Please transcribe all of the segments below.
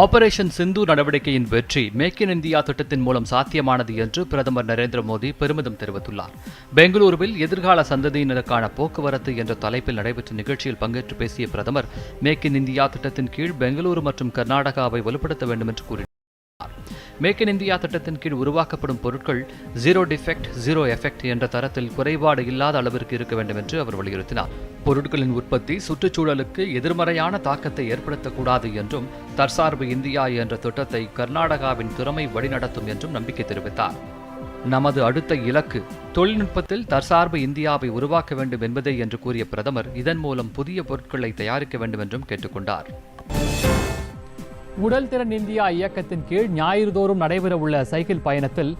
Operation சிந்து நடவடிக்கையின் வெற்றி make in India திட்டத்தின் மூலம் சாத்தியமானது என்று பிரதமர் நரேந்திர மோடி பெருமிதம் தெரிவித்துள்ளார். பெங்களூருவில் எதிர்கால சந்ததியினருக்கான போக்குவரத்து என்ற தலைப்பில் நடைபெற்ற நிகழ்ச்சியில் பங்கேற்று பேசிய பிரதமர் மேக் இன் இந்தியா திட்டத்தின் கீழ் பெங்களூரு மற்றும் கர்நாடகாவை வலுப்படுத்த வேண்டும் என்று கூறினார். மேக் இன் இந்தியா திட்டத்தின் கீழ் உருவாக்கப்படும் பொருட்கள் ஜீரோ டிஃபெக்ட் ஜீரோ எஃபெக்ட் என்ற தரத்தில் குறைபாடு இல்லாத அளவிற்கு இருக்க வேண்டும் என்று அவர் வலியுறுத்தினார். பொருட்களின் உற்பத்தி சுற்றுச்சூழலுக்கு எதிர்மறையான தாக்கத்தை ஏற்படுத்தக்கூடாது என்றும் தற்சார்பு இந்தியா என்ற திட்டத்தை கர்நாடகாவின் திறமை வழிநடத்தும் என்றும் நம்பிக்கை தெரிவித்தார். நமது அடுத்த இலக்கு தொழில்நுட்பத்தில் தற்சார்பு இந்தியாவை உருவாக்க வேண்டும் என்பதே என்று கூறிய பிரதமர் இதன் மூலம் புதிய பொருட்களை தயாரிக்க வேண்டும் என்றும் கேட்டுக்கொண்டார். உடல் திறன் இந்தியா இயக்கத்தின் கீழ் ஞாயிறுதோறும் நடைபெறவுள்ள சைக்கிள் பயணத்தில்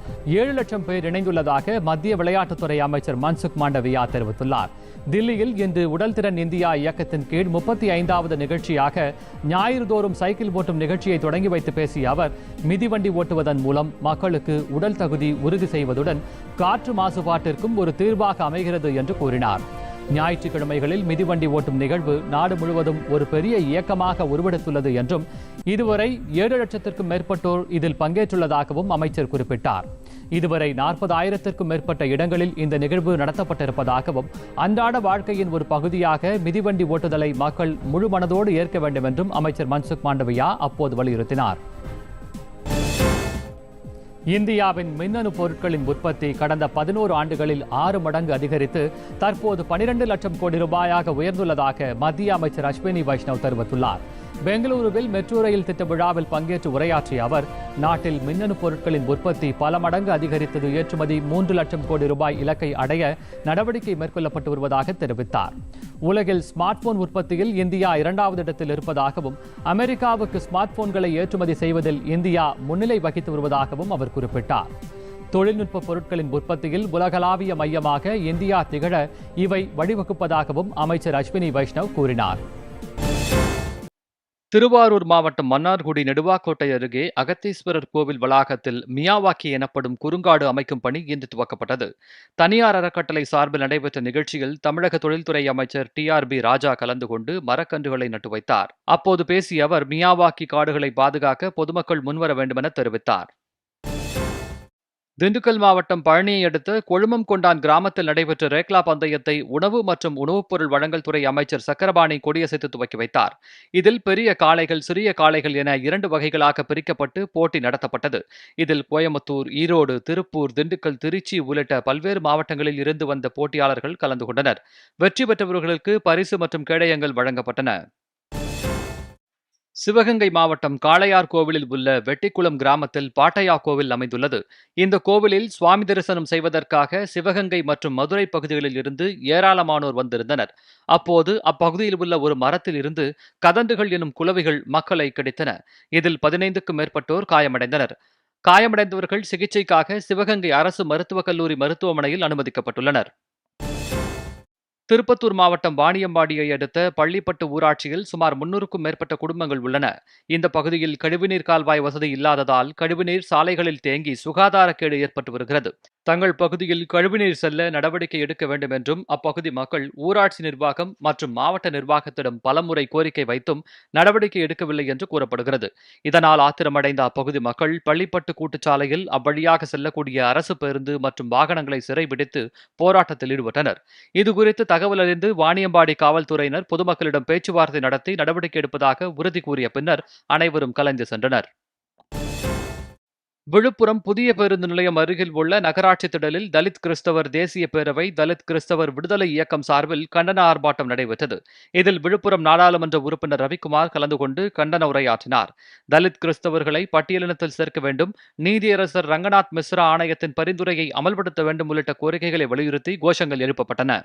ஏழு லட்சம் பேர் இணைந்துள்ளதாக மத்திய விளையாட்டுத்துறை அமைச்சர் மன்சுக் மாண்டவியா தெரிவித்துள்ளார். தில்லியில் இன்று உடல் திறன் இந்தியா இயக்கத்தின் கீழ் முப்பத்தி ஐந்தாவது நிகழ்ச்சியாக ஞாயிறுதோறும் சைக்கிள் ஓட்டும் நிகழ்ச்சியை தொடங்கி வைத்து பேசிய அவர் மிதிவண்டி ஓட்டுவதன் மூலம் மக்களுக்கு உடல் தகுதி உறுதி செய்வதுடன் காற்று மாசுபாட்டிற்கும் ஒரு தீர்வாக அமைகிறது என்று கூறினார். ஞாயிற்றுக்கிழமைகளில் மிதிவண்டி ஓட்டும் நிகழ்வு நாடு முழுவதும் ஒரு பெரிய இயக்கமாக உருவெடுத்துள்ளது என்றும் இதுவரை ஏழு லட்சத்திற்கும் மேற்பட்டோர் இதில் பங்கேற்றுள்ளதாகவும் அமைச்சர் குறிப்பிட்டார். இதுவரை நாற்பதாயிரத்திற்கும் மேற்பட்ட இடங்களில் இந்த நிகழ்வு நடத்தப்பட்டிருப்பதாகவும் அன்றாட வாழ்க்கையின் ஒரு பகுதியாக மிதிவண்டி ஓட்டுதலை மக்கள் முழு மனதோடு ஏற்க வேண்டும் என்றும் அமைச்சர் மன்சுக் மாண்டவியா அப்போது வலியுறுத்தினார். இந்தியாவின் மின்னணு பொருட்களின் உற்பத்தி கடந்த பதினோரு ஆண்டுகளில் ஆறு மடங்கு அதிகரித்து தற்போது பனிரெண்டு லட்சம் கோடி ரூபாயாக உயர்ந்துள்ளதாக மத்திய அமைச்சர் அஸ்வினி வைஷ்ணவ் தெரிவித்துள்ளார். பெங்களூருவில் மெட்ரோ ரயில் திட்ட விழாவில் பங்கேற்று உரையாற்றிய அவர் நாட்டில் மின்னணு பொருட்களின் உற்பத்தி பல மடங்கு அதிகரித்தது ஏற்றுமதி மூன்று லட்சம் கோடி ரூபாய் இலக்கை அடைய நடவடிக்கை மேற்கொள்ளப்பட்டு வருவதாக தெரிவித்தார். உலகில் ஸ்மார்ட் போன் உற்பத்தியில் இந்தியா இரண்டாவது இடத்தில் இருப்பதாகவும் அமெரிக்காவுக்கு ஸ்மார்ட் போன்களை ஏற்றுமதி செய்வதில் இந்தியா முன்னிலை வகித்து வருவதாகவும் அவர் குறிப்பிட்டார். தொழில்நுட்ப பொருட்களின் உற்பத்தியில் உலகளாவிய மையமாக இந்தியா திகழ இவை வழிவகுப்பதாகவும் அமைச்சர் அஸ்வினி வைஷ்ணவ் கூறினார். திருவாரூர் மாவட்டம் மன்னார்குடி நெடுவாக்கோட்டை அருகே அகத்தீஸ்வரர் கோவில் வளாகத்தில் மியாவாக்கி எனப்படும் குறுங்காடு அமைக்கும் பணி இன்று துவக்கப்பட்டது. தனியார் அறக்கட்டளை சார்பில் நடைபெற்ற நிகழ்ச்சியில் தமிழக தொழில்துறை அமைச்சர் டி ஆர் பி ராஜா கலந்து கொண்டு மரக்கன்றுகளை நட்டு வைத்தார் அப்போது பேசிய அவர் மியாவாக்கி காடுகளை பாதுகாக்க பொதுமக்கள் முன்வர வேண்டுமென தெரிவித்தார். திண்டுக்கல் மாவட்டம் பழனியை அடுத்த கொழுமம் கொண்டான் கிராமத்தில் நடைபெற்ற ரேக்லா பந்தயத்தை உணவு மற்றும் உணவுப் பொருள் வழங்கல் துறை அமைச்சர் சக்கரபாணி கொடியசைத்து துவக்கி வைத்தார். இதில் பெரிய காளைகள் சிறிய காளைகள் என இரண்டு வகைகளாக பிரிக்கப்பட்டு போட்டி நடத்தப்பட்டது. இதில் கோயம்புத்தூர் ஈரோடு திருப்பூர் திண்டுக்கல் திருச்சி உள்ளிட்ட பல்வேறு மாவட்டங்களில் இருந்து வந்த போட்டியாளர்கள் கலந்து கொண்டனர். வெற்றி பெற்றவர்களுக்கு பரிசு மற்றும் கேடயங்கள் வழங்கப்பட்டன. சிவகங்கை மாவட்டம் காளையார் கோவிலில் உள்ள வெட்டிக்குளம் கிராமத்தில் பாட்டையா கோவில் அமைந்துள்ளது. இந்த கோவிலில் சுவாமி தரிசனம் செய்வதற்காக சிவகங்கை மற்றும் மதுரை பகுதிகளில் இருந்து ஏராளமானோர் வந்திருந்தனர். அப்போது அப்பகுதியில் உள்ள ஒரு மரத்தில் இருந்து கதண்டுகள் எனும் குலவைகள் மக்களை கிடைத்தன. இதில் பதினைந்துக்கும் மேற்பட்டோர் காயமடைந்தனர். காயமடைந்தவர்கள் சிகிச்சைக்காக சிவகங்கை அரசு மருத்துவக் கல்லூரி மருத்துவமனையில் அனுமதிக்கப்பட்டுள்ளனர். திருப்பத்தூர் மாவட்டம் வாணியம்பாடியை அடுத்த பள்ளிப்பட்டு ஊராட்சியில் சுமார் முன்னூறுக்கும் மேற்பட்ட குடும்பங்கள் உள்ளன. இந்த பகுதியில் கழிவுநீர் கால்வாய் வசதி இல்லாததால் கழிவுநீர் சாலைகளில் தேங்கி சுகாதாரக்கேடு ஏற்பட்டு வருகிறது. தங்கள் பகுதியில் கழிவுநீர் செல்ல நடவடிக்கை எடுக்க வேண்டும் என்றும் அப்பகுதி மக்கள் ஊராட்சி நிர்வாகம் மற்றும் மாவட்ட நிர்வாகத்திடம் பலமுறை கோரிக்கை வைத்தும் நடவடிக்கை எடுக்கவில்லை என்று கூறப்படுகிறது. இதனால் ஆத்திரமடைந்த அப்பகுதி மக்கள் பள்ளிப்பட்டு கூட்டுச்சாலையில் அவ்வழியாக செல்லக்கூடிய அரசு பேருந்து மற்றும் வாகனங்களை சிறைபிடித்து போராட்டத்தில் ஈடுபட்டனர். இதுகுறித்து தகவல் அறிந்து வாணியம்பாடி காவல்துறையினர் பொதுமக்களிடம் பேச்சுவார்த்தை நடத்தி நடவடிக்கை எடுப்பதாக உறுதி கூறிய பின்னர் அனைவரும் கலைந்து சென்றனர். விழுப்புரம் புதிய பேருந்து நிலையம் அருகில் உள்ள நகராட்சி திடலில் தலித் கிறிஸ்தவர் தேசிய பேரவை தலித் கிறிஸ்தவர் விடுதலை இயக்கம் சார்பில் கண்டன ஆர்ப்பாட்டம் நடைபெற்றது. இதில் விழுப்புரம் நாடாளுமன்ற உறுப்பினர் ரவிக்குமார் கலந்து கொண்டு கண்டன உரையாற்றினார். தலித் கிறிஸ்தவர்களை பட்டியலினத்தில் சேர்க்க வேண்டும் நீதியரசர் ரங்கநாத் மிஸ்ரா ஆணையத்தின் பரிந்துரையை அமல்படுத்த வேண்டும் உள்ளிட்ட கோரிக்கைகளை வலியுறுத்தி கோஷங்கள் எழுப்பப்பட்டன.